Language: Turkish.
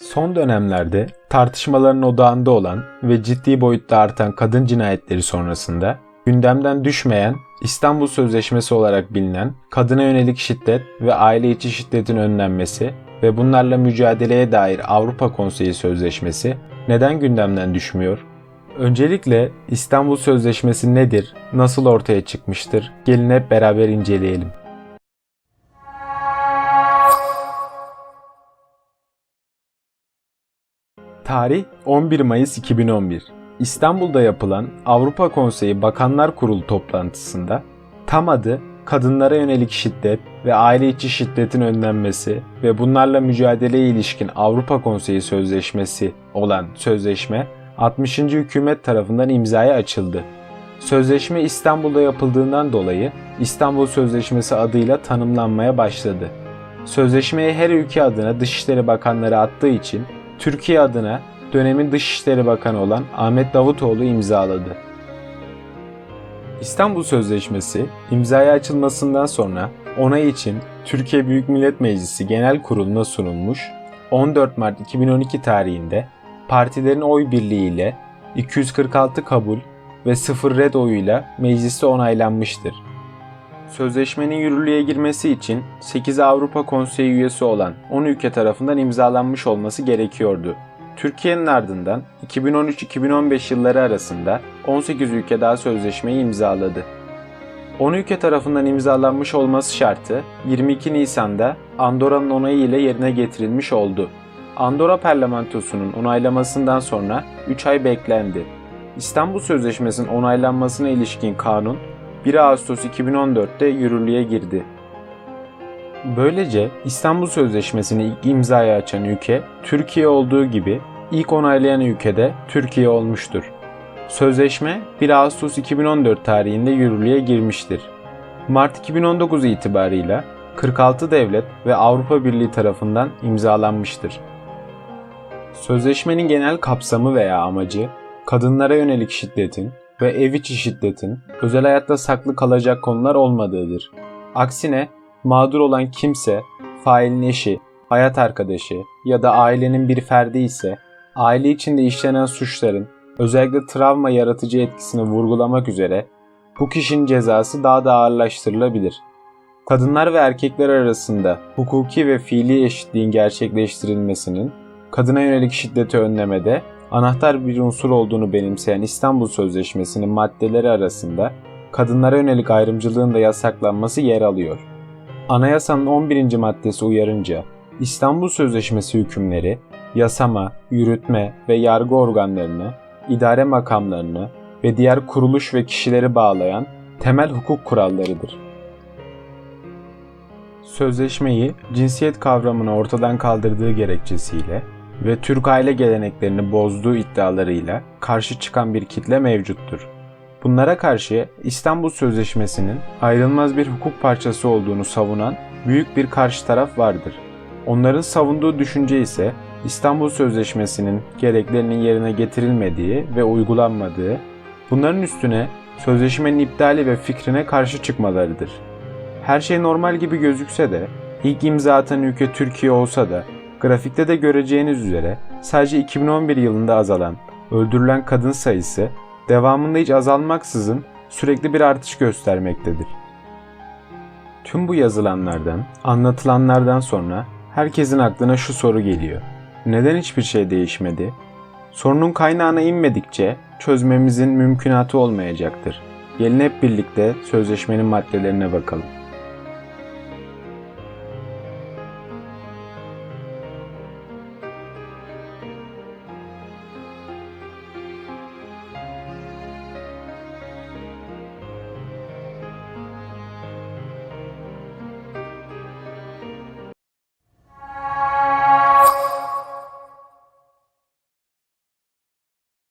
Son dönemlerde tartışmaların odağında olan ve ciddi boyutta artan kadın cinayetleri sonrasında gündemden düşmeyen İstanbul Sözleşmesi olarak bilinen kadına yönelik şiddet ve aile içi şiddetin önlenmesi ve bunlarla mücadeleye dair Avrupa Konseyi Sözleşmesi neden gündemden düşmüyor? Öncelikle İstanbul Sözleşmesi nedir, nasıl ortaya çıkmıştır? Gelin hep beraber inceleyelim. Tarih 11 Mayıs 2011. İstanbul'da yapılan Avrupa Konseyi Bakanlar Kurulu toplantısında tam adı Kadınlara Yönelik Şiddet ve Aile İçi Şiddetin Önlenmesi ve bunlarla mücadeleye ilişkin Avrupa Konseyi Sözleşmesi olan sözleşme 60. hükümet tarafından imzaya açıldı. Sözleşme İstanbul'da yapıldığından dolayı İstanbul Sözleşmesi adıyla tanımlanmaya başladı. Sözleşmeye her ülke adına Dışişleri Bakanları attığı için Türkiye adına dönemin Dışişleri Bakanı olan Ahmet Davutoğlu imzaladı. İstanbul Sözleşmesi imzaya açılmasından sonra onay için Türkiye Büyük Millet Meclisi Genel Kurulu'na sunulmuş, 14 Mart 2012 tarihinde partilerin oy birliğiyle 246 kabul ve 0 red oyuyla mecliste onaylanmıştır. Sözleşmenin yürürlüğe girmesi için 8 Avrupa Konseyi üyesi olan 10 ülke tarafından imzalanmış olması gerekiyordu. Türkiye'nin ardından 2013-2015 yılları arasında 18 ülke daha sözleşmeyi imzaladı. 10 ülke tarafından imzalanmış olması şartı 22 Nisan'da Andorra'nın onayı ile yerine getirilmiş oldu. Andorra parlamentosunun onaylamasından sonra 3 ay beklendi. İstanbul Sözleşmesi'nin onaylanmasına ilişkin kanun 1 Ağustos 2014'te yürürlüğe girdi. Böylece İstanbul Sözleşmesi'ni ilk imzaya açan ülke Türkiye olduğu gibi ilk onaylayan ülke de Türkiye olmuştur. Sözleşme 1 Ağustos 2014 tarihinde yürürlüğe girmiştir. Mart 2019 itibarıyla 46 devlet ve Avrupa Birliği tarafından imzalanmıştır. Sözleşmenin genel kapsamı veya amacı kadınlara yönelik şiddetin ve ev içi şiddetin özel hayatta saklı kalacak konular olmadığıdır. Aksine mağdur olan kimse, failin eşi, hayat arkadaşı ya da ailenin bir ferdi ise aile içinde işlenen suçların özellikle travma yaratıcı etkisini vurgulamak üzere bu kişinin cezası daha da ağırlaştırılabilir. Kadınlar ve erkekler arasında hukuki ve fiili eşitliğin gerçekleştirilmesinin kadına yönelik şiddeti önlemede anahtar bir unsur olduğunu benimseyen İstanbul Sözleşmesi'nin maddeleri arasında kadınlara yönelik ayrımcılığın da yasaklanması yer alıyor. Anayasanın 11. maddesi uyarınca İstanbul Sözleşmesi hükümleri yasama, yürütme ve yargı organlarını, idare makamlarını ve diğer kuruluş ve kişileri bağlayan temel hukuk kurallarıdır. Sözleşmeyi cinsiyet kavramını ortadan kaldırdığı gerekçesiyle ve Türk aile geleneklerini bozduğu iddialarıyla karşı çıkan bir kitle mevcuttur. Bunlara karşı İstanbul Sözleşmesi'nin ayrılmaz bir hukuk parçası olduğunu savunan büyük bir karşı taraf vardır. Onların savunduğu düşünce ise İstanbul Sözleşmesi'nin gereklerinin yerine getirilmediği ve uygulanmadığı, bunların üstüne sözleşmenin iptali ve fikrine karşı çıkmalarıdır. Her şey normal gibi gözükse de, ilk imza atan ülke Türkiye olsa da, grafikte de göreceğiniz üzere sadece 2011 yılında azalan, öldürülen kadın sayısı devamında hiç azalmaksızın sürekli bir artış göstermektedir. Tüm bu yazılanlardan, anlatılanlardan sonra herkesin aklına şu soru geliyor. Neden hiçbir şey değişmedi? Sorunun kaynağına inmedikçe çözmemizin mümkünatı olmayacaktır. Gelin hep birlikte sözleşmenin maddelerine bakalım.